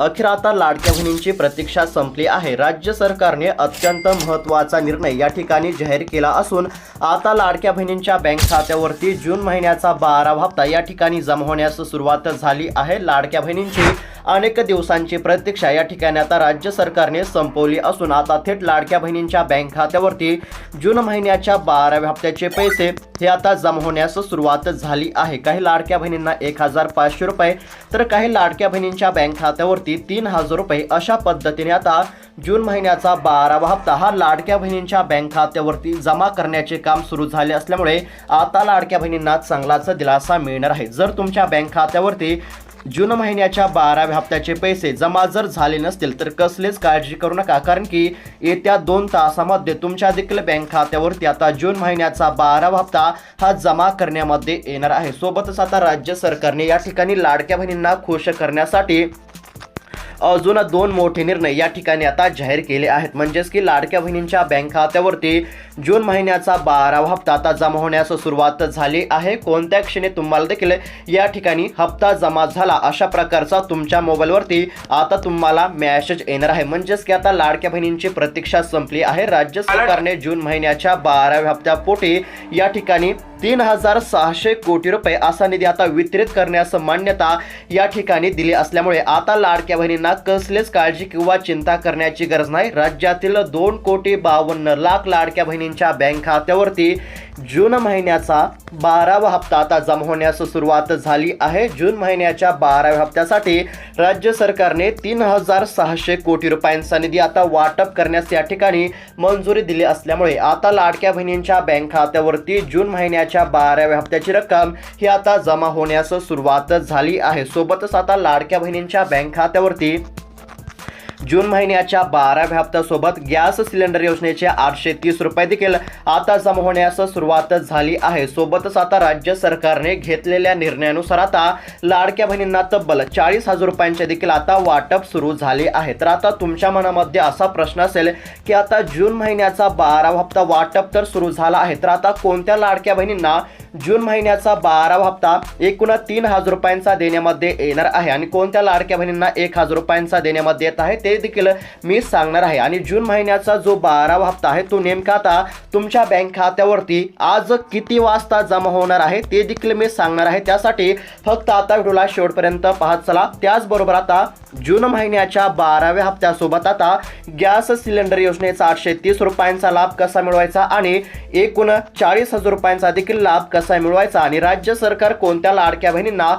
अखेर आता लाडक्या बहिणींची प्रतीक्षा संपली आहे. राज्य सरकारने अत्यंत महत्त्वाचा निर्णय या ठिकाणी जाहीर केला असून आता लाडक्या बहिणींच्या बँक खात्यावरती जून महिन्याचा बारावा हप्ता या ठिकाणी जमा होण्यास सुरुवात झाली आहे. लाडक्या बहिणींची अनेक दिवसांची प्रतीक्षा या ठिकाणी आता राज्य सरकारने संपवली असून आता थेट लाडक्या बहिणींच्या बँक खात्यावरती जून महिन्याच्या बाराव्या हप्त्याचे पैसे हे आता जमा होण्यास सुरुवात झाली आहे. काही लाडक्या बहिणींना एक हजार पाचशे रुपये तर काही लाडक्या बहिणींच्या बँक खात्यावरती तीन हजार रुपये अशा पद्धतीने आता जून महिन्याचा बारावा हप्ता हा लाडक्या बहिणींच्या बँक खात्यावरती जमा करण्याचे काम सुरू झाले असल्यामुळे आता लाडक्या बहिणींना चांगलाच दिलासा मिळणार आहे. जर तुमच्या बँक खात्यावरती जून महिन्याच्या बाराव्या हप्त्याचे पैसे जमा जर झाले नसतील तर कसलेच काळजी करू नका. कारण की येत्या दोन तासामध्ये तुमच्या देखील बँक खात्यावरती आता जून महिन्याचा बारावा हप्ता हा जमा करण्यामध्ये येणार आहे. सोबतच आता राज्य सरकारने या ठिकाणी लाडक्या बहिणींना खुश करण्यासाठी अजून दोन मोठे निर्णय या ठिकाणी आता जाहीर केले आहेत. म्हणजेच की लाडक्या बहिणींच्या बँक खात्यावरती जून महिन्याचा बारावा हप्ता आता जमा होण्यास सुरुवात झाली आहे. कोणत्या क्षणी तुम्हाला देखील या ठिकाणी हप्ता जमा झाला अशा प्रकारचा तुमच्या मोबाईलवरती आता तुम्हाला मॅसेज येणार आहे. म्हणजेच की आता लाडक्या बहिणींची प्रतीक्षा संपली आहे. राज्य सरकारने जून महिन्याच्या बाराव्या हप्त्यापोटी या ठिकाणी तीन हजार सहाशे कोटी रुपये असा निधी आता वितरित करण्यास मान्यता या ठिकाणी दिली असल्यामुळे आता लाडक्या बहिणींना कसलेच काळजी किंवा चिंता करण्याची गरज नाही. राज्यातील दोन कोटी बावन्न लाख लाडक्या बहिणींच्या बँक खात्यावरती जून महिन्याचा बारावा हप्ता आता जमा होण्यास सुरुवात झाली आहे. जून महिन्याच्या बाराव्या हप्त्यासाठी राज्य सरकारने तीन हजार सहाशे कोटी रुपयांचा निधी आता वाटप करण्यास या ठिकाणी मंजुरी दिली असल्यामुळे आता लाडक्या बहिणींच्या बँक खात्यावरती जून महिन्याच्या बाराव्या हप्त्याची रक्कम ही आता जमा होण्यास सुरुवात झाली आहे. सोबतच आता लाडक्या बहिणींच्या बँक खात्यावरती जून महिन्याच्या बाराव्या हप्त्यासोबत गॅस सिलेंडर योजनेचे आठशे तीस रुपये देखील आता जमा होण्यास सुरुवात झाली आहे. सोबतच आता राज्य सरकारने घेतलेल्या निर्णयानुसार आता लाडक्या बहिणींना तब्बल चाळीस हजार रुपयांचे देखील आता वाटप सुरू झाले आहे. तर आता तुमच्या मनामध्ये असा प्रश्न असेल की आता जून महिन्याचा बारावा हप्ता वाटप तर सुरू झाला आहे तर आता कोणत्या लाडक्या बहिणींना जून महिन्याचा बारावा हप्ता एकूण तीन हजार रुपयांचा देण्यामध्ये येणार आहे आणि कोणत्या लाडक्या बहिणींना एक हजार रुपयांचा देण्यामध्ये येत आहे ते देखील मी सांगणार आहे. आणि जून महिन्याचा जो बारावा हप्ता आहे तो नेमका आता तुमच्या बँक खात्यावरती आज किती वाजता जमा होणार आहे ते देखील मी सांगणार आहे. त्यासाठी फक्त आता व्हिडिओला शेवटपर्यंत पाहत चला. त्याचबरोबर आता जून महिन्याच्या बाराव्या हप्त्यासोबत आता गॅस सिलेंडर योजनेचा आठशे तीस रुपयांचा लाभ कसा मिळवायचा आणि एकूण चाळीस हजार रुपयांचा देखील लाभ कसा मिळवायचा आणि राज्य सरकार कोणत्या लाडक्या बहिणींना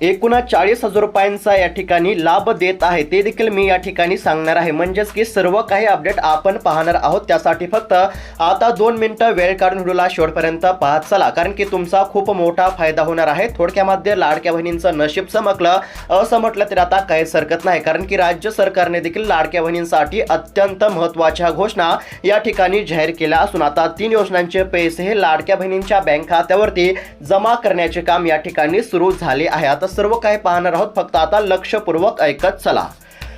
एकूणा चाळीस हजार रुपयांचा या ठिकाणी लाभ देत आहे. ते देखील मी या ठिकाणी सांगणार आहे. म्हणजेच की सर्व काही अपडेट आपण पाहणार आहोत. त्यासाठी फक्त आता दोन मिनटं वेळ काढून व्हिडिओला शेवटपर्यंत पाहत चला. कारण की तुमचा खूप मोठा फायदा होणार आहे. थोडक्यामध्ये लाडक्या बहिणींचं नशीब चमकलं असं म्हटलं तर आता काहीच हरकत नाही. कारण की राज्य सरकारने देखील लाडक्या बहिणींसाठी अत्यंत महत्त्वाच्या घोषणा या ठिकाणी जाहीर केल्या असून आता तीन योजनांचे पैसे हे लाडक्या बहिणींच्या बँक खात्यावरती जमा करण्याचे काम या ठिकाणी सुरू झाले आहे. आता सर्व काही पाहणार आहोत. फक्त आता लक्षपूर्वक ऐकत चला.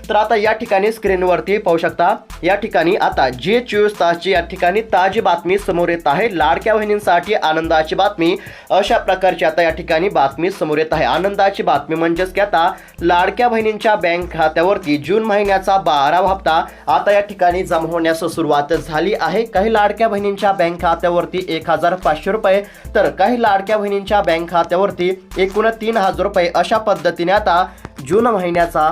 तर आता या ठिकाणी स्क्रीनवरती पाहू शकता. या ठिकाणी आता जे चोवीस तासची या ठिकाणी ताजी बातमी समोर येत आहे. लाडक्या बहिणींसाठी आनंदाची बातमी. अशा प्रकारची आता या ठिकाणी बातमी समोर येत आहे. आनंदाची बातमी म्हणजेच की आता लाडक्या बहिणींच्या बँक खात्यावरती जून महिन्याचा बारावा हप्ता आता या ठिकाणी जमा होण्यास सुरुवात झाली आहे. काही लाडक्या बहिणींच्या बँक खात्यावरती एक हजार पाचशे रुपये तर काही लाडक्या बहिणींच्या बँक खात्यावरती एकूण तीन हजार रुपये अशा पद्धतीने आता जून महिन्याचा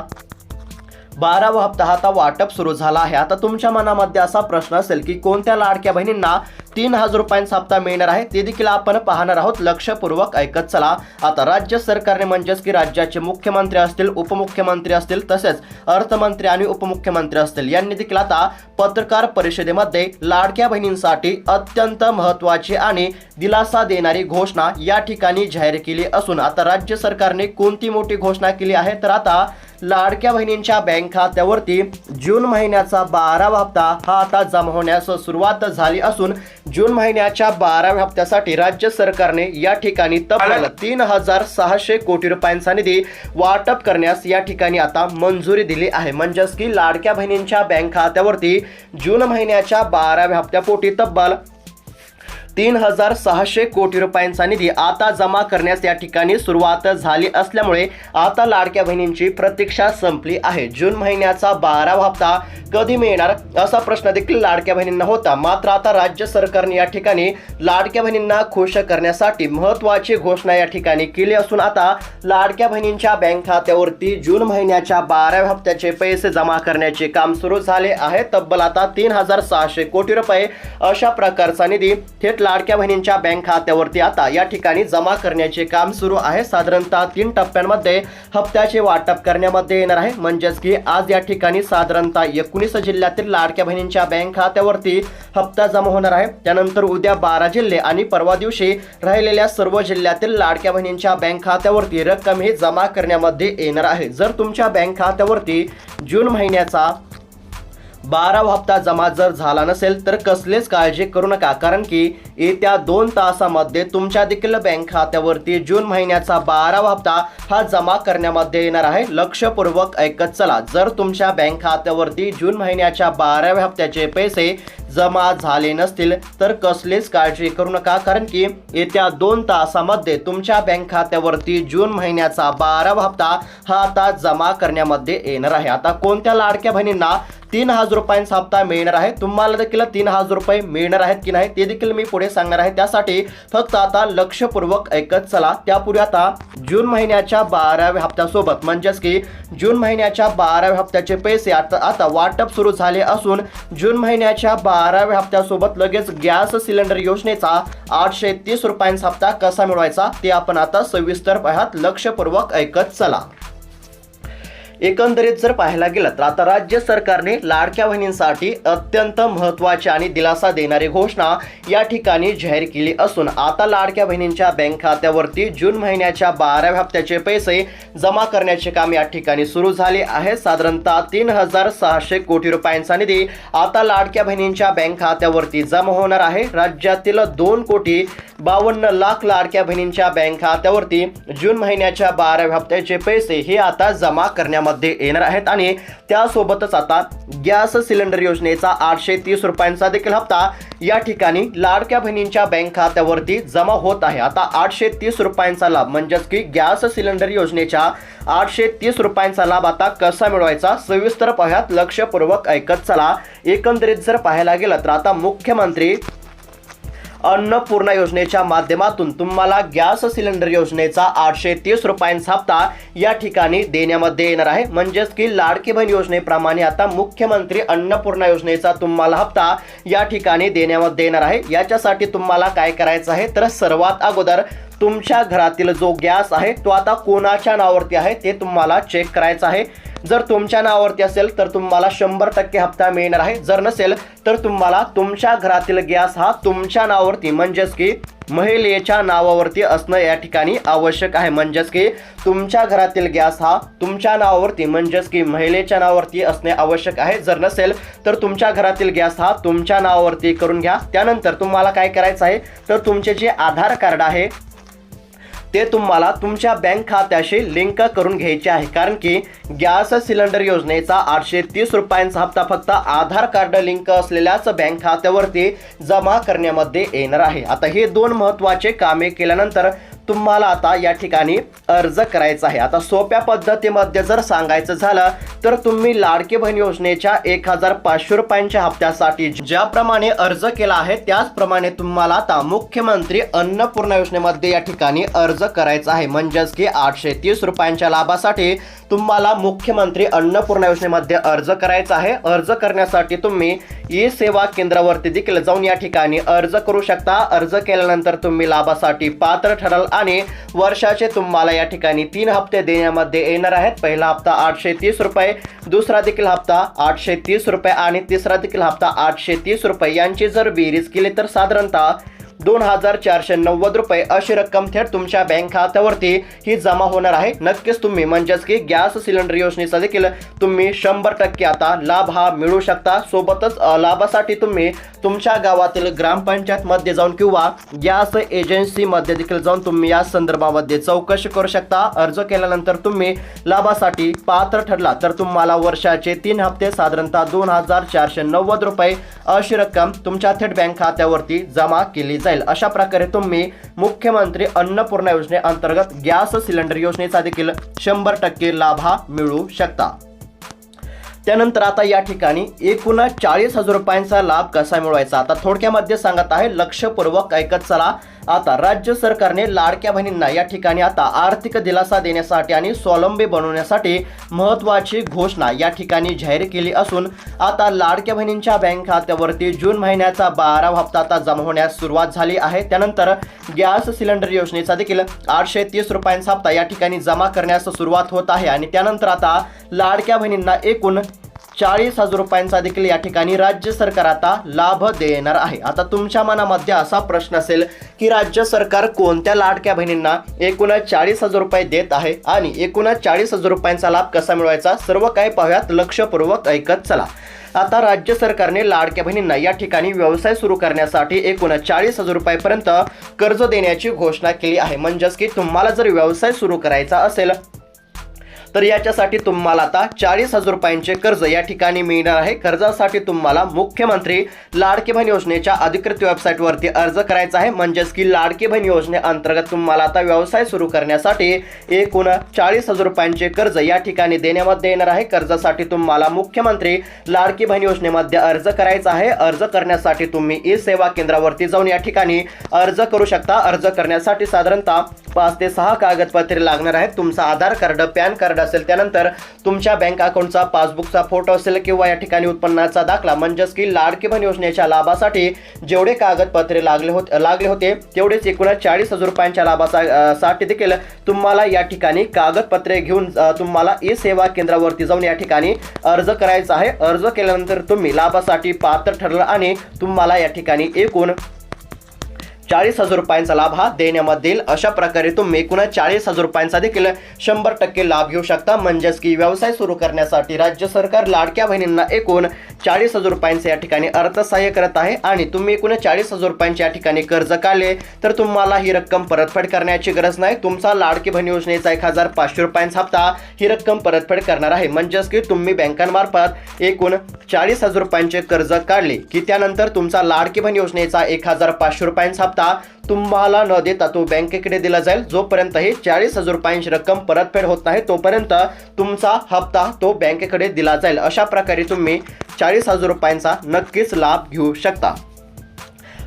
बारावा हप्ता हा आता वाटप सुरू झाला आहे. आता तुमच्या मनामध्ये असा प्रश्न असेल की कोणत्या लाडक्या बहिणींना तीन हजार रुपयांचा हप्ता मिळणार आहे? ते देखील आपण पाहणार आहोत. लक्षपूर्वक ऐकत चला. आता राज्य सरकारने म्हणजेच की राज्याचे मुख्यमंत्री असतील उपमुख्यमंत्री असतील तसेच अर्थमंत्री आणि उपमुख्यमंत्री असतील यांनी देखील आता पत्रकार परिषदेमध्ये लाडक्या बहिणींसाठी अत्यंत महत्त्वाची आणि दिलासा देणारी घोषणा या ठिकाणी जाहीर केली असून आता राज्य सरकारने कोणती मोठी घोषणा केली आहे? तर आता लाडक्या बहिणींच्या बँक खात्यावरती जून महिन्याचा बारावा हप्ता हा आता जमा होण्यास सुरुवात झाली असून जून महिन्याच्या बाराव्या हप्त्यासाठी राज्य सरकारने या ठिकाणी तब्बल तीन हजार सहाशे कोटी रुपयांचा निधी वाटप करण्यास या ठिकाणी आता मंजुरी दिली आहे. म्हणजेच की लाडक्या बहिणींच्या बँक खात्यावरती जून महिन्याच्या बाराव्या हप्त्यापोटी तब्बल तीन हजार सहाशे कोटी रुपयांचा निधी आता जमा करण्यास या ठिकाणी सुरुवात झाली असल्यामुळे आता लाडक्या बहिणींची प्रतीक्षा संपली आहे. जून महिन्याचा बारावा हप्ता कधी मिळणार असा प्रश्न देखील लाडक्या बहिणींना होता. मात्र आता राज्य सरकारने या ठिकाणी लाडक्या बहिणींना खुश करण्यासाठी महत्वाची घोषणा या ठिकाणी केली असून आता लाडक्या बहिणींच्या बँक खात्यावरती जून महिन्याच्या बाराव्या हप्त्याचे पैसे जमा करण्याचे काम सुरू झाले आहे. तब्बल आता तीन हजार सहाशे कोटी रुपये अशा प्रकारचा निधी थेट लाडक्या बहिणींच्या बँक खात्यावरती आता या ठिकाणी जमा करण्याचे काम सुरू आहे. साधारणतः तीन टप्प्यांमध्ये हप्त्याचे वाटप करण्यामध्ये येणार आहे. म्हणजेच की आज या ठिकाणी साधारणतः एकोणीस जिल्ह्यातील लाडक्या बहिणींच्या बँक खात्यावरती हप्ता जमा होणार आहे. त्यानंतर उद्या बारा जिल्हे आणि परवा दिवशी राहिलेल्या सर्व जिल्ह्यातील लाडक्या बहिणींच्या बँक खात्यावरती रक्कम ही जमा करण्यामध्ये येणार आहे. जर तुमच्या बँक खात्यावरती जून महिन्याचा बारा हप्ता जमा जर झाला नसेल तर कसलेच काळजी करू नका कारण की येत्या दोन तासामध्ये तुमच्या देखील बँक खात्यावरती जून महिन्याचा बारावा हप्ता हा जमा करण्यामध्ये येणार आहे. लक्षपूर्वक ऐकत चला जर तुमच्या बँक खात्यावरती जून महिन्याच्या बाराव्या हप्त्याचे पैसे जमा झाले नसतील तर कसलीच काळजी करू नका कारण की येत्या दोन तासामध्ये तुमच्या बँक खात्यावरती जून महिन्याचा बारावा हप्ता हा आता जमा करण्यामध्ये येणार आहे. आता कोणत्या लाडक्या बहिणींना तीन हजार रुपयांचा हप्ता मिळणार आहे. तुम्हाला देखील तीन हजार रुपये मिळणार आहेत की नाही ते देखील मी पुढे सांगणार आहे. त्यासाठी फक्त आता लक्षपूर्वक ऐकत चला. त्यापूर्वी आता जून महिन्याच्या बाराव्या हप्त्यासोबत म्हणजेच की जून महिन्याच्या बाराव्या हप्त्याचे पैसे आता आता वाटप सुरू झाले असून जून महिन्याच्या बाराव्या हप्त्यासोबत लगेच गॅस सिलेंडर योजनेचा आठशे तीस रुपयांचा हप्ता कसा मिळवायचा ते आपण आता सविस्तर पाहत लक्षपूर्वक ऐकत चला. एकंदरीत जर पाहायला गेलं तर आता राज्य सरकारने लाडक्या बहिणींसाठी अत्यंत महत्त्वाची आणि दिलासा देणारी घोषणा या ठिकाणी जाहीर केली असून आता लाडक्या बहिणींच्या बँक खात्यावरती जून महिन्याच्या बाराव्या हप्त्याचे पैसे जमा करण्याचे काम या ठिकाणी सुरू झाले आहे. साधारणतः तीन हजार सहाशे कोटी रुपयांचा निधी आता लाडक्या बहिणींच्या बँक खात्यावरती जमा होणार आहे. राज्यातील दोन कोटी बावन्न लाख लाडक्या बहिणींच्या बँक खात्यावरती जून महिन्याच्या बाराव्या हप्त्याचे पैसे हे आता जमा करण्यामध्ये येणार आहेत आणि त्यासोबतच आता गॅस सिलेंडर योजनेचा आठशे तीस रुपयांचा देखील हप्ता या ठिकाणी लाडक्या बहिणींच्या बँक खात्यावरती जमा होत आहे. आता आठशे तीस रुपयांचा लाभ म्हणजेच की गॅस सिलेंडर योजनेच्या आठशे तीस रुपयांचा लाभ आता कसा मिळवायचा सविस्तर पाहत लक्षपूर्वक ऐकत चला. एकंदरीत जर पाहायला गेलं तर आता मुख्यमंत्री अन्नपूर्णा योजनेच्या माध्यमातून तुम्हाला गॅस सिलेंडर योजनेचा आठशे तीस रुपयांचा हप्ता या ठिकाणी देण्यामध्ये येणार आहे. म्हणजेच की लाडकी बहीण योजनेप्रमाणे आता मुख्यमंत्री अन्नपूर्णा योजनेचा तुम्हाला हप्ता या ठिकाणी देण्यामध्ये येणार आहे. याच्यासाठी तुम्हाला काय करायचं आहे? तर सर्वात अगोदर तुमच्या घरातील जो गॅस आहे तो आता कोणाच्या नावावरती आहे ते तुम्हाला चेक करायचं आहे. जर तुमच्या नावावरती असेल तर तुम्हाला शंभर टक्के हप्ता मिळणार आहे. जर नसेल तर तुम्हाला तुमच्या घरातील गॅस हा तुमच्या नावावरती म्हणजेच की महिलेच्या नावावरती असणं या ठिकाणी आवश्यक आहे. म्हणजेच की तुमच्या घरातील गॅस हा तुमच्या नावावरती म्हणजेच की महिलेच्या नावावरती असणे आवश्यक आहे. जर नसेल तर तुमच्या घरातील गॅस हा तुमच्या नावावरती करून घ्या. त्यानंतर तुम्हाला काय करायचं आहे? तर तुमचे जे आधार कार्ड आहे ते तुम्हाला तुमच्या बँक खात्याशी लिंक करून घ्यायचे आहे. कारण की गॅस सिलेंडर योजनेचा आठशे तीस रुपयांचा हप्ता फक्त आधार कार्ड लिंक असलेल्याच बँक खात्यावरती जमा करण्यामध्ये येणार आहे. आता हे दोन महत्त्वाचे कामे केल्यानंतर तुम्हाला आता या ठिकाणी अर्ज करायचा आहे. आता सोप्या पद्धतीमध्ये जर सांगायचं झालं तर तुम्ही लाडकी बहीण योजनेच्या एक हजार पाचशे रुपयांच्या हप्त्यासाठी ज्याप्रमाणे अर्ज केला आहे त्याचप्रमाणे तुम्हाला आता मुख्यमंत्री अन्नपूर्णा योजनेमध्ये या ठिकाणी अर्ज करायचा आहे. म्हणजेच की आठशे तीस रुपयांच्या लाभासाठी तुम्हाला मुख्यमंत्री अन्नपूर्णा योजनेमध्ये अर्ज करायचा आहे. अर्ज करण्यासाठी तुम्ही ई सेवा केंद्रावरती देखील जाऊन या ठिकाणी अर्ज करू शकता. अर्ज केल्यानंतर तुम्ही लाभासाठी पात्र ठराल आणि वर्षाचे तुम्हाला या ठिकाणी तीन हप्ते देण्यामध्ये येणार आहेत. पहिला हप्ता आठशे तीस रुपये दुसरा देखील हप्ता आठशे तीस रुपये आणि तिसरा देखील हप्ता आठशे तीस रुपये. यांची जर बेरीज केली तर साधारणतः दोन हजार चारशे नव्वद रुपये अशी रक्कम थेट तुमच्या बँक खात्यावरती ही जमा होणार आहे. नक्कीच तुम्ही म्हणजेच की गॅस सिलेंडर योजनेचा देखील तुम्ही शंभर टक्के आता लाभ हा मिळू शकता. सोबतच लाभासाठी तुम्ही तुमच्या गावातील ग्रामपंचायत मध्ये जाऊन किंवा गॅस एजन्सी मध्ये देखील जाऊन तुम्ही या संदर्भामध्ये चौकशी करू शकता. अर्ज केल्यानंतर तुम्ही लाभासाठी पात्र ठरला तर तुम्हाला वर्षाचे तीन हप्ते साधारणतः दोन हजार चारशे नव्वद रुपये अशी रक्कम तुमच्या थेट बँक खात्यावरती जमा केली जाईल. जाईल. अशा प्रकारे तुम्ही मुख्यमंत्री अन्नपूर्णा योजनेअंतर्गत गॅस सिलेंडर योजनेचा देखील शंभर टक्के लाभ हा मिळू शकता. त्यानंतर आता या ठिकाणी एकूण चाळीस हजार रुपयांचा लाभ कसा मिळवायचा? आता थोडक्यामध्ये सांगत आहे लक्षपूर्वक ऐकत चला. आता राज्य सरकारने लाडक्या बहिणींना या ठिकाणी आता आर्थिक दिलासा देण्यासाठी आणि स्वावलंबी बनवण्यासाठी महत्त्वाची घोषणा या ठिकाणी जाहीर केली असून आता लाडक्या बहिणींच्या बँक खात्यावरती जून महिन्याचा बारा हप्ता आता जमा होण्यास सुरुवात झाली आहे. त्यानंतर गॅस सिलेंडर योजनेचा देखील आठशे तीस रुपयांचा हप्ता या ठिकाणी जमा करण्यास सुरुवात होत आहे आणि त्यानंतर आता लाडक्या बहिणींना एकूण चाळीस हजार रुपयांचा देखील या ठिकाणी राज्य सरकार आता लाभ देणार आहे. आता तुमच्या मनामध्ये असा प्रश्न असेल की राज्य सरकार कोणत्या लाडक्या बहिणींना एकूण चाळीस हजार रुपये देत आहे आणि एकूण चाळीस हजार रुपयांचा लाभ कसा मिळवायचा? सर्व काही पाहूयात. लक्षपूर्वक ऐकत चला. आता राज्य सरकारने लाडक्या बहिणींना या ठिकाणी व्यवसाय सुरू करण्यासाठी एकूण चाळीस हजार रुपयापर्यंत कर्ज देण्याची घोषणा केली आहे. म्हणजेच की तुम्हाला जर व्यवसाय सुरू करायचा असेल तर याच्यासाठी तुम्हाला आता चाळीस हजार रुपयांचे कर्ज या ठिकाणी मिळणार आहे. कर्जासाठी तुम्हाला मुख्यमंत्री लाडकी बहीण योजनेच्या अधिकृत वेबसाईटवरती अर्ज करायचा आहे. म्हणजेच की लाडकी बहीण योजनेअंतर्गत तुम्हाला आता व्यवसाय सुरू करण्यासाठी एकूण चाळीस हजार रुपयांचे कर्ज या ठिकाणी देण्यामध्ये येणार आहे. कर्जासाठी तुम्हाला मुख्यमंत्री लाडकी बहीण योजनेमध्ये अर्ज करायचा आहे. अर्ज करण्यासाठी तुम्ही ई सेवा केंद्रावरती जाऊन या ठिकाणी अर्ज करू शकता. अर्ज करण्यासाठी साधारणतः पाच ते सहा कागदपत्रे लागणार आहेत. तुमचं आधार कार्ड पॅन कार्ड असेल. त्यानंतर तुमच्या बँक अकाउंटचा पासबुकचा फोटो असेल किंवा या ठिकाणी उत्पन्नाचा दाखला म्हणजेच की लाडकी बहीण योजनेच्या लाभासाठी जेवढे कागदपत्रे लागले होते लागले होते तेवढेच एकूण चाळीस हजार रुपयांच्या लाभासाठी साठी देखील तुम्हाला या ठिकाणी कागदपत्रे घेऊन तुम्हाला ई सेवा केंद्रावरती जाऊन या ठिकाणी अर्ज करायचा आहे. अर्ज केल्यानंतर तुम्ही लाभासाठी पात्र ठरलं आणि तुम्हाला या ठिकाणी एकूण चाळीस हजार रुपयांचा लाभ हा देण्यामध्ये येईल अशा प्रकारे तुम्ही एकूण चाळीस हजार रुपयांचा देखील शंभर टक्के लाभ घेऊ शकता. म्हणजेच की व्यवसाय सुरू करण्यासाठी राज्य सरकार लाडक्या बहिणींना एकूण चाळीस हजार रुपयांचे या ठिकाणी अर्थसहाय्य करत आहे. आणि तुम्ही एकूण चाळीस हजार रुपयांच्या या ठिकाणी कर्ज काढले तर तुम्हाला ही रक्कम परतफेड करण्याची गरज नाही. तुमचा लाडकी बहीण योजनेचा एक हजार पाचशे रुपयांचा हप्ता ही रक्कम परतफेड करणार आहे. म्हणजेच की तुम्ही बँकांमार्फत एकूण चाळीस हजार रुपयांचे कर्ज काढले की त्यानंतर तुमचा लाडकी बहीण योजनेचा एक हजार पाचशे रुपयांचा हप्ता तुम्हाला न देता तो बँकेकडे दिला जाईल. जोपर्यंत ही चाळीस हजार रुपयांची रक्कम परतफेड होत नाही तोपर्यंत तुमचा हप्ता तो बँकेकडे दिला जाईल. अशा प्रकारे तुम्ही चाळीस हजार रुपयांचा नक्कीच लाभ घेऊ शकता.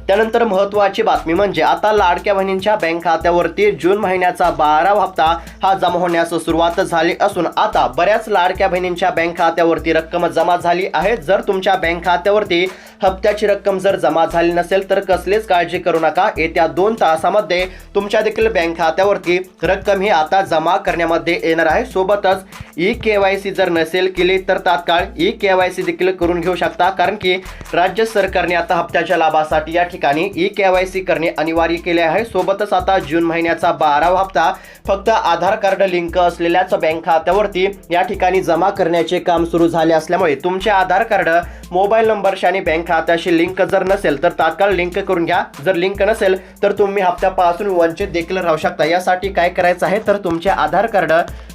त्यानंतर महत्त्वाची बातमी म्हणजे आता लाडक्या बहिणींच्या बँक खात्यावरती जून महिन्याचा बारावा हप्ता हा जमा होण्यास सुरुवात झाली असून आता बऱ्याच लाडक्या बहिणींच्या बँक खात्यावरती रक्कम जमा झाली आहे. जर तुमच्या बँक खात्यावरती हप्त्याची रक्कम जर जमा झाली नसेल तर कसलीच काळजी करू नका. येत्या दोन तासामध्ये तुमच्या देखील बँक खात्यावरती रक्कम ही आता जमा करण्यामध्ये येणार आहे. सोबतच ई के वाय सी जर नसेल केली तर तात्काळ ई के वाय सी देखील करून घेऊ शकता. कारण की राज्य सरकारने आता हप्त्याच्या लाभासाठी या ठिकाणी ई के वाय सी करणे अनिवार्य केले आहे. सोबतच आता जून महिन्याचा बारावा हप्ता फक्त आधार कार्ड लिंक असलेल्याच बँक खात्यावरती या ठिकाणी जमा करण्याचे काम सुरू झाले असल्यामुळे तुमचे आधार कार्ड मोबाईल नंबरशी आणि बँक खात्याशी लिंक जर नसेल तर तात्काळ लिंक करून घ्या. जर लिंक नसेल तर तुम्ही हप्त्यापासून वंचित देखील राहू शकता. यासाठी काय करायचं आहे? तर तुमचे आधार कार्ड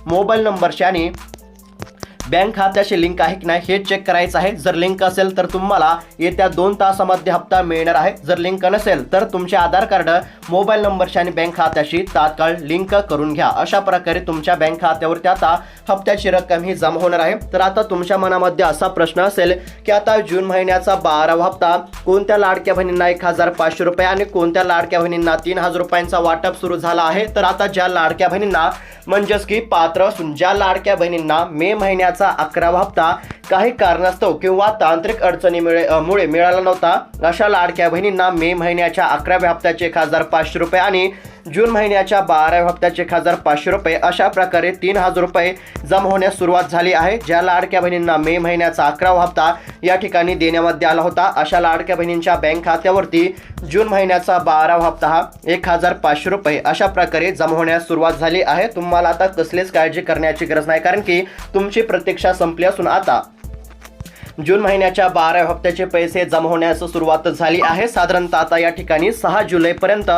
मोबाईल नंबरशी आणि बँक खात्याशी लिंक आहे की नाही हे चेक करायचं आहे. जर लिंक असेल तर तुम्हाला येत्या दोन तासामध्ये हप्ता मिळणार आहे. जर लिंक नसेल तर तुमचे आधार कार्ड मोबाईल नंबरशी आणि बँक खात्याशी तात्काळ लिंक करून घ्या. अशा प्रकारे तुमच्या बँक खात्यावरती आता हप्त्याची रक्कम ही जमा होणार आहे. तर आता तुमच्या मनामध्ये असा प्रश्न असेल की आता जून महिन्याचा बारावा हप्ता कोणत्या लाडक्या बहिणींना एक हजार पाचशे रुपये आणि कोणत्या लाडक्या बहिणींना तीन हजार रुपयांचा वाटप सुरू झाला आहे? तर आता ज्या लाडक्या बहिणींना म्हणजेच की पात्र असून ज्या लाडक्या बहिणींना मे महिन्याचा अकरावा हप्ता काही कारणास्तव किंवा तांत्रिक अडचणीमुळे मुळे मिळाला नव्हता. अशा लाडक्या बहिणींना मे महिन्याच्या अकराव्या हप्त्याचे एक हजार पाचशे रुपये आणि जून महिन्याच्या बाराव्या हप्त्याचे एक हजार पाचशे रुपये. अशा प्रकारे तीन हजार रुपये जमा होण्यास सुरुवात झाली आहे. ज्या लाडक्या बहिणींना मे महिन्याचा अकरावा हप्ता या ठिकाणी देण्यामध्ये आला होता अशा लाडक्या बहिणींच्या बँक खात्यावरती जून महिन्याचा बारावा हप्ता हा एक हजार पाचशे रुपये अशा प्रकारे जमा होण्यास सुरुवात झाली आहे. तुम्हाला आता कसलीच काळजी करण्याची गरज नाही कारण की तुमची प्रतीक्षा संपली असून आता जून महिन्याच्या बारा हप्त्याचे पैसे जमा होण्यास सुरुवात झाली आहे. साधारणतः आता या ठिकाणी सहा जुलैपर्यंत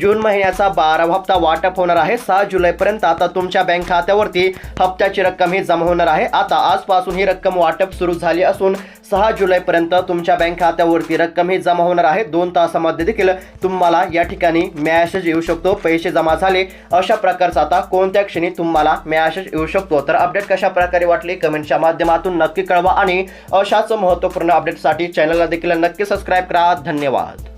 जून महिन्याचा बारा हप्ता वाटप होणार आहे. सहा जुलैपर्यंत आता तुमच्या बँक खात्यावरती हप्त्याची रक्कम ही जमा होणार आहे. आता आजपासून ही रक्कम वाटप सुरू झाली असून सहा जुलैपर्यंत तुमच्या बँक खात्यावरती रक्कम ही जमा होणार आहे. दोन तासामध्ये देखील तुम्हाला या ठिकाणी मॅसेज येऊ शकतो. पैसे जमा झाले अशा प्रकारचा आता कोणत्या क्षणी तुम्हाला मॅसेज येऊ शकतो? तर अपडेट कशा प्रकारे वाटली? कमेंटच्या माध्यमातून नक्की कळवा आणि अशाच महत्त्वपूर्ण अपडेटसाठी चॅनलला देखील नक्की सबस्क्राईब करा. धन्यवाद.